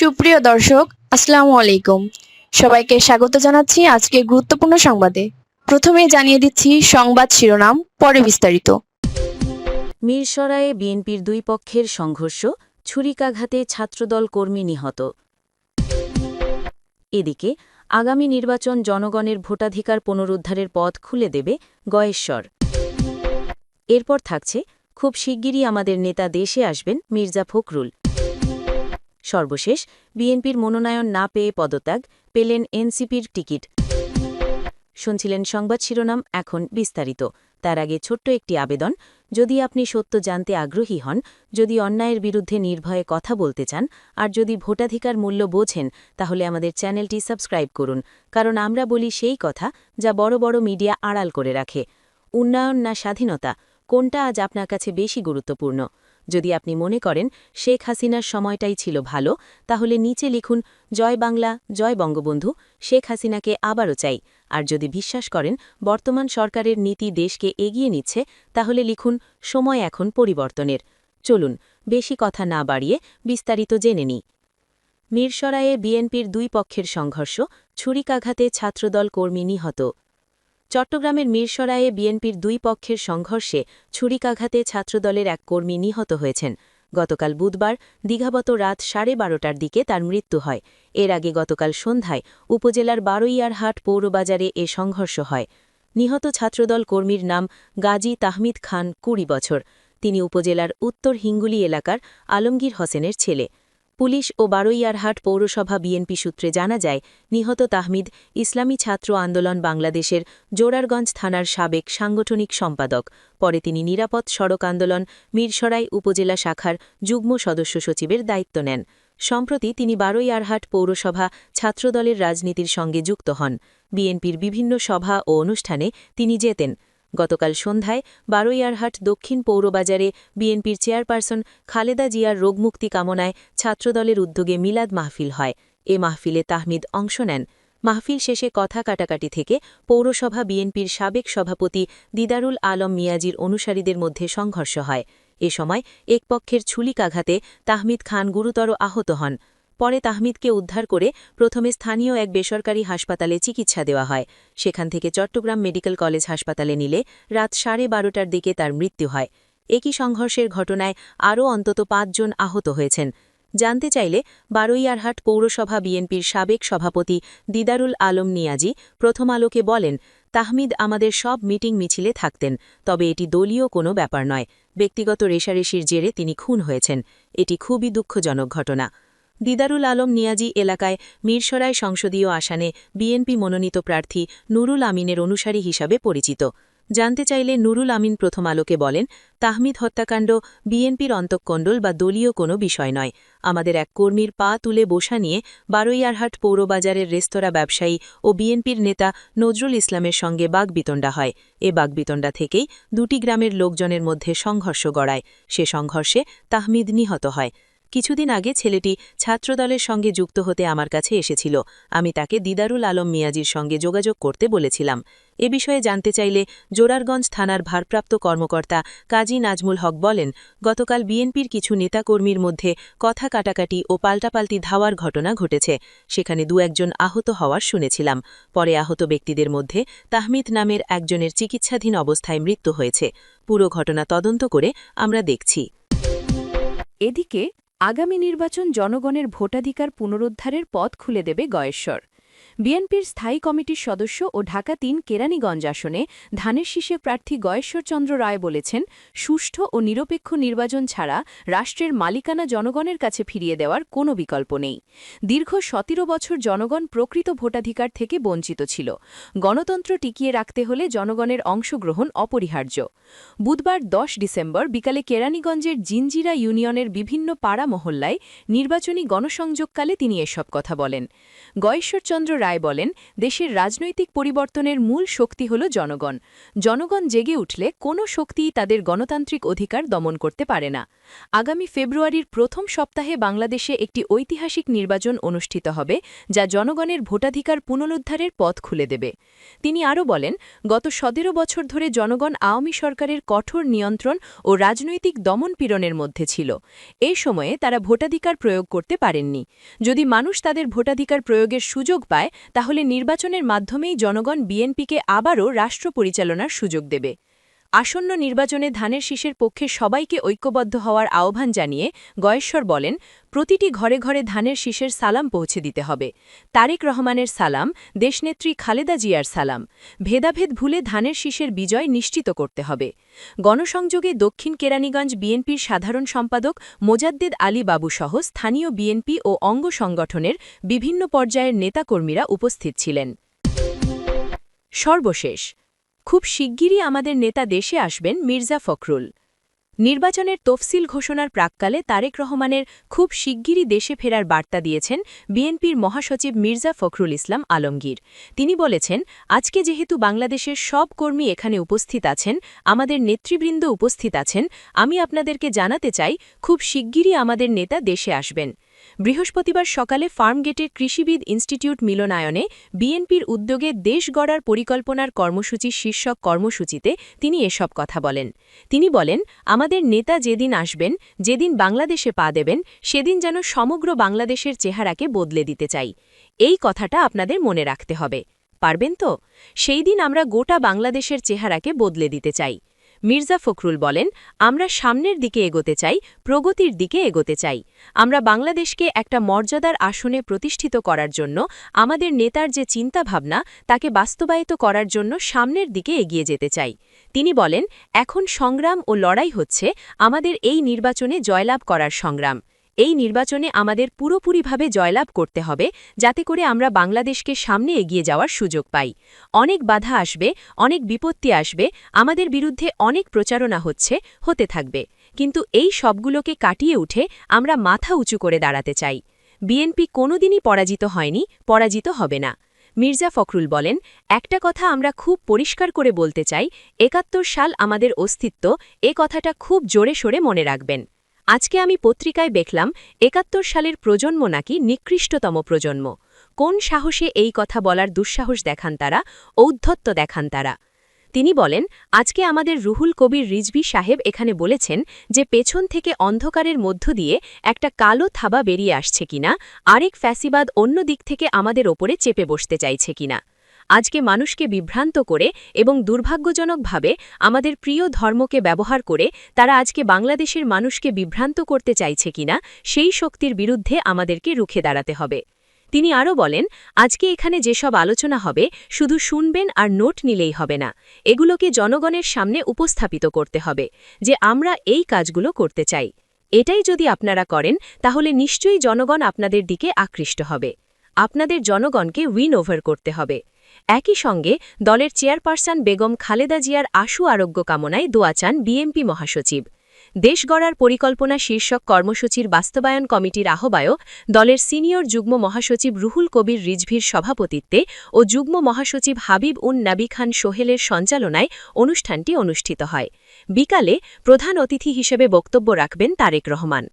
সুপ্রিয় দর্শক, আসসালামু আলাইকুম। সবাইকে স্বাগত জানাচ্ছি আজকে গুরুত্বপূর্ণ সংবাদে। প্রথমে জানিয়ে দিচ্ছি সংবাদ শিরোনাম, পরে বিস্তারিত। মিরসরায়ে বিএনপির দুই পক্ষের সংঘর্ষ, ছুরিকাঘাতে ছাত্রদল কর্মী নিহত। এদিকে, আগামী নির্বাচন জনগণের ভোটাধিকার পুনরুদ্ধারের পথ খুলে দেবে গয়েশ্বর। এরপর থাকছে, খুব শিগগিরই আমাদের নেতা দেশে আসবেন মির্জা ফখরুল। সর্বশেষ, বিএনপির মনোনয়ন না পেয়ে পদত্যাগ, পেলেন এনসিপির টিকিট। শুনছিলেন সংবাদ শিরোনাম, এখন বিস্তারিত। তার আগে ছোট্ট একটি আবেদন, যদি আপনি সত্য জানতে আগ্রহী হন, যদি অন্যায়ের বিরুদ্ধে নির্ভয়ে কথা বলতে চান, আর যদি ভোটাধিকার মূল্য বোঝেন, তাহলে আমাদের চ্যানেলটি সাবস্ক্রাইব করুন, কারণ আমরা বলি সেই কথা যা বড় বড় মিডিয়া আড়াল করে রাখে। উন্নয়ন না স্বাধীনতা, কোনটা আজ আপনার কাছে বেশি গুরুত্বপূর্ণ? যদি আপনি মনে করেন শেখ হাসিনার সময়টাই ছিল ভালো, তাহলে নিচে লিখুন, জয় বাংলা, জয় বঙ্গবন্ধু, শেখ হাসিনাকে আবারও চাই। আর যদি বিশ্বাস করেন বর্তমান সরকারের নীতি দেশকে এগিয়ে নিচ্ছে, তাহলে লিখুন, সময় এখন পরিবর্তনের। চলুন, বেশি কথা না বাড়িয়ে বিস্তারিত জেনে নিই। মিরসরায়ে বিএনপির দুই পক্ষের সংঘর্ষ, ছুরিকাঘাতে ছাত্রদল কর্মী নিহত। চট্টগ্রামের মিরসরায়ে বিএনপির দুই পক্ষের সংঘর্ষে ছুরিকাঘাতে ছাত্রদলের এক কর্মী নিহত হয়েছেন। গতকাল বুধবার দীঘাবত রাত সাড়ে বারোটার দিকে তার মৃত্যু হয়। এর আগে গতকাল সন্ধ্যায় উপজেলার বারৈয়ারহাট পৌরবাজারে এ সংঘর্ষ হয়। নিহত ছাত্রদল কর্মীর নাম গাজী তাহমিদ খান কুড়ি বছর। তিনি উপজেলার উত্তর হিঙ্গুলি এলাকার আলমগীর হোসেনের ছেলে। পুলিশ ও বারৈয়ারহাট পৌরসভা বিএনপি সূত্রে জানা যায়, নিহত তাহমিদ ইসলামী ছাত্র আন্দোলন বাংলাদেশের জোরারগঞ্জ থানার সাবেক সাংগঠনিক সম্পাদক। পরে তিনি নিরাপদ সড়ক আন্দোলন মিরসরাই উপজেলা শাখার যুগ্ম সদস্য সচিবের দায়িত্ব নেন। সম্প্রতি তিনি বারৈয়ারহাট পৌরসভা ছাত্রদলের রাজনীতির সঙ্গে যুক্ত হন। বিএনপির বিভিন্ন সভা ও অনুষ্ঠানে তিনি যেতেন। গতকাল সন্ধ্যায় বারৈয়ারহাট দক্ষিণ পৌরবাজারে বিএনপির চেয়ারপারসন খালেদা জিয়ার রোগমুক্তি কামনায় ছাত্রদলের উদ্যোগে মিলাদ মাহফিল হয়। এ মাহফিলে তাহমিদ অংশ নেন। মাহফিল শেষে কথা কাটাকাটি থেকে পৌরসভা বিএনপির সাবেক সভাপতি দিদারুল আলম মিয়াজির অনুসারীদের মধ্যে সংঘর্ষ হয়। এ সময় এক পক্ষের ছুলিকাঘাতে তাহমিদ খান গুরুতর আহত হন। পরে তাহমিদকে উদ্ধার করে প্রথমে স্থানীয় এক বেসরকারি হাসপাতালে চিকিৎসা দেওয়া হয়। সেখান থেকে চট্টগ্রাম মেডিকেল কলেজ হাসপাতালে নিলে রাত সাড়ে বারোটার দিকে তার মৃত্যু হয়। একই সংঘর্ষের ঘটনায় আরও অন্তত পাঁচজন আহত হয়েছেন। জানতে চাইলে বারৈয়ারহাট পৌরসভা বিএনপির সাবেক সভাপতি দিদারুল আলম নিয়াজি প্রথম আলোকে বলেন, তাহমিদ আমাদের সব মিটিং মিছিলে থাকতেন, তবে এটি দলীয় কোনো ব্যাপার নয়। ব্যক্তিগত রেশারেশির জেরে তিনি খুন হয়েছেন। এটি খুবই দুঃখজনক ঘটনা। দিদারুল আলম নিয়াজি এলাকায় মিরসরাই সংসদীয় আসনে বিএনপি মনোনীত প্রার্থী নুরুল আমিনের অনুসারী হিসাবে পরিচিত। জানতে চাইলে নুরুল আমিন প্রথম আলোকে বলেন, তাহমিদ হত্যাকাণ্ড বিএনপির অন্তঃকণ্ডল বা দলীয় কোনো বিষয় নয়। আমাদের এক কর্মীর পা তুলে বসা নিয়ে বারৈয়ারহাট পৌরবাজারের রেস্তোরাঁ ব্যবসায়ী ও বিএনপির নেতা নজরুল ইসলামের সঙ্গে বাগবিতণ্ডা হয়। এ বাগবিতণ্ডা থেকেই দুটি গ্রামের লোকজনের মধ্যে সংঘর্ষ গড়ায়। সে সংঘর্ষে তাহমিদ নিহত হয়। কিছুদিন আগে ছেলেটি ছাত্রদলের সঙ্গে যুক্ত হতে আমার কাছে এসেছিল। আমি তাকে দিদারুল আলম মিয়াজির সঙ্গে যোগাযোগ করতে বলেছিলাম। এ বিষয়ে জানতে চাইলে জোরারগঞ্জ থানার ভারপ্রাপ্ত কর্মকর্তা কাজী নাজমুল হক বলেন, গতকাল বিএনপির কিছু নেতাকর্মীর মধ্যে কথা কাটাকাটি ও পাল্টাপাল্টি ধাওয়ার ঘটনা ঘটেছে। সেখানে দু একজন আহত হওয়ার শুনেছিলাম। পরে আহত ব্যক্তিদের মধ্যে তাহমিদ নামের একজনের চিকিৎসাধীন অবস্থায় মৃত্যু হয়েছে। পুরো ঘটনা তদন্ত করে আমরা দেখছি। এদিকে আগামী নির্বাচন জনগণের ভোটাধিকার পুনরুদ্ধারের পথ খুলে দেবে গয়েশ্বর। বিএনপির স্থায়ী কমিটির সদস্য ও ঢাকা তিন কেরানীগঞ্জ আসনে ধানের শীষে প্রার্থী গয়েশ্বরচন্দ্র রায় বলেছেন, সুষ্ঠু ও নিরপেক্ষ নির্বাচন ছাড়া রাষ্ট্রের মালিকানা জনগণের কাছে ফিরিয়ে দেওয়ার কোনো বিকল্প নেই। দীর্ঘ সতেরো বছর জনগণ প্রকৃত ভোটাধিকার থেকে বঞ্চিত ছিল। গণতন্ত্র টিকিয়ে রাখতে হলে জনগণের অংশগ্রহণ অপরিহার্য। বুধবার দশ ডিসেম্বর বিকালে কেরানীগঞ্জের জিনজিরা ইউনিয়নের বিভিন্ন পাড়া মহল্লায় নির্বাচনী গণসংযোগকালে তিনি এসব কথা বলেন। গয়েশ্বরচন্দ্র শরদিন্দ্র রায় বলেন, দেশের রাজনৈতিক পরিবর্তনের মূল শক্তি হল জনগণ। জনগণ জেগে উঠলে কোনো শক্তিই তাদের গণতান্ত্রিক অধিকার দমন করতে পারে না। আগামী ফেব্রুয়ারির প্রথম সপ্তাহে বাংলাদেশে একটি ঐতিহাসিক নির্বাচন অনুষ্ঠিত হবে, যা জনগণের ভোটাধিকার পুনরুদ্ধারের পথ খুলে দেবে। তিনি আরও বলেন, গত সতেরো বছর ধরে জনগণ আওয়ামী সরকারের কঠোর নিয়ন্ত্রণ ও রাজনৈতিক দমনপীড়নের মধ্যে ছিল। এই সময়ে তারা ভোটাধিকার প্রয়োগ করতে পারেননি। যদি মানুষ তাদের ভোটাধিকার প্রয়োগের সুযোগ পায় তাহলে নির্বাচনের মাধ্যমেই জনগণ বিএনপিকে আবারও রাষ্ট্র পরিচালনার সুযোগ দেবে। আসন্ন নির্বাচনে ধানের শীষের পক্ষে সবাইকে ঐক্যবদ্ধ হওয়ার আহ্বান জানিয়ে গয়েশ্বর বলেন, প্রতিটি ঘরে ঘরে ধানের শীষের সালাম পৌঁছে দিতে হবে। তারেক রহমানের সালাম, দেশনেত্রী খালেদা জিয়ার সালাম। ভেদাভেদ ভুলে ধানের শীষের বিজয় নিশ্চিত করতে হবে। গণসংযোগে দক্ষিণ কেরানীগঞ্জ বিএনপির সাধারণ সম্পাদক মোজাদ্দেদ আলী বাবুসহ স্থানীয় বিএনপি ও অঙ্গ সংগঠনের বিভিন্ন পর্যায়ের নেতাকর্মীরা উপস্থিত ছিলেন। সর্বশেষ খুব শিগগিরই আমাদের নেতা দেশে আসবেন মির্জা ফখরুল। নির্বাচনের তফসিল ঘোষণার প্রাক্কালে তারেক রহমানের খুব শিগগিরই দেশে ফেরার বার্তা দিয়েছেন বিএনপির মহাসচিব মির্জা ফখরুল ইসলাম আলমগীর। তিনি বলেছেন, আজকে যেহেতু বাংলাদেশের সব কর্মী এখানে উপস্থিত আছেন, আমাদের নেতৃবৃন্দ উপস্থিত আছেন, আমি আপনাদেরকে জানাতে চাই, খুব শিগগিরই আমাদের নেতা দেশে আসবেন। বৃহস্পতিবার সকালে ফার্মগেটের কৃষিবিদ ইনস্টিটিউট মিলনায়নে বিএনপির উদ্যোগে দেশ গড়ার পরিকল্পনার কর্মসূচি শীর্ষক কর্মসূচিতে তিনি এসব কথা বলেন। তিনি বলেন, আমাদের নেতা যেদিন আসবেন, যেদিন বাংলাদেশে পা দেবেন, সেদিন যেন সমগ্র বাংলাদেশের চেহারাকে বদলে দিতে চাই। এই কথাটা আপনাদের মনে রাখতে হবে। পারবেন তো? সেই দিন আমরা গোটা বাংলাদেশের চেহারাকে বদলে দিতে চাই। মির্জা ফখরুল বলেন, আমরা সামনের দিকে এগোতে চাই, প্রগতির দিকে এগোতে চাই। আমরা বাংলাদেশকে একটা মর্যাদার আসনে প্রতিষ্ঠিত করার জন্য, আমাদের নেতার যে চিন্তাভাবনা, তাকে বাস্তবায়িত করার জন্য সামনের দিকে এগিয়ে যেতে চাই। তিনি বলেন, এখন সংগ্রাম ও লড়াই হচ্ছে, আমাদের এই নির্বাচনে জয়লাভ করার সংগ্রাম। এই নির্বাচনে আমাদের পুরোপুরিভাবে জয়লাভ করতে হবে, যাতে করে আমরা বাংলাদেশকে সামনে এগিয়ে যাওয়ার সুযোগ পাই। অনেক বাধা আসবে, অনেক বিপত্তি আসবে, আমাদের বিরুদ্ধে অনেক প্রচারণা হচ্ছে, হতে থাকবে। কিন্তু এই সবগুলোকে কাটিয়ে উঠে আমরা মাথা উঁচু করে দাঁড়াতে চাই। বিএনপি কোনোদিনই পরাজিত হয়নি, পরাজিত হবে না। মির্জা ফখরুল বলেন, একটা কথা আমরা খুব পরিষ্কার করে বলতে চাই, একাত্তর সাল আমাদের অস্তিত্ব, এ কথাটা খুব জোরে সোরে মনে রাখবেন। আজকে আমি পত্রিকায় দেখলাম, একাত্তর সালের প্রজন্ম নাকি নিকৃষ্টতম প্রজন্ম। কোন সাহসে এই কথা বলার দুঃসাহস দেখান তারা, ঔদ্ধত্য দেখান তারা? তিনি বলেন, আজকে আমাদের রুহুল কবির রিজভি সাহেব এখানে বলেছেন যে পেছন থেকে অন্ধকারের মধ্য দিয়ে একটা কালো থাবা বেরিয়ে আসছে কিনা, আরেক ফ্যাসিবাদ অন্য দিক থেকে আমাদের ওপরে চেপে বসতে চাইছে কিনা। আজকে মানুষকে বিভ্রান্ত করে এবং দুর্ভাগ্যজনকভাবে আমাদের প্রিয় ধর্মকে ব্যবহার করে তারা আজকে বাংলাদেশের মানুষকে বিভ্রান্ত করতে চাইছে কিনা সেই শক্তির বিরুদ্ধে আমাদেরকে রুখে দাঁড়াতে হবে। তিনি আরও বলেন, আজকে এখানে যেসব আলোচনা হবে, শুধু শুনবেন আর নোট নিলেই হবে না। এগুলোকে জনগণের সামনে উপস্থাপিত করতে হবে যে আমরা এই কাজগুলো করতে চাই। এটাই যদি আপনারা করেন, তাহলে নিশ্চয়ই জনগণ আপনাদের দিকে আকৃষ্ট হবে। আপনাদের জনগণকে উইন ওভার করতে হবে। একই সঙ্গে দলের চেয়ারপারসন বেগম খালেদা জিয়ার আশু আরোগ্য কামনায় দোয়া চান বিএমপি মহাসচিব। দেশ গড়ার পরিকল্পনা শীর্ষক কর্মসূচির বাস্তবায়ন কমিটির আহ্বায়ক দলের সিনিয়র যুগ্ম মহাসচিব রুহুল কবির রিজভির সভাপতিত্বে ও যুগ্ম মহাসচিব হাবিব উন নাবি খান সোহেলের সঞ্চালনায় অনুষ্ঠানটি অনুষ্ঠিত হয়। বিকালে প্রধান অতিথি হিসেবে বক্তব্য রাখবেন তারেক রহমান।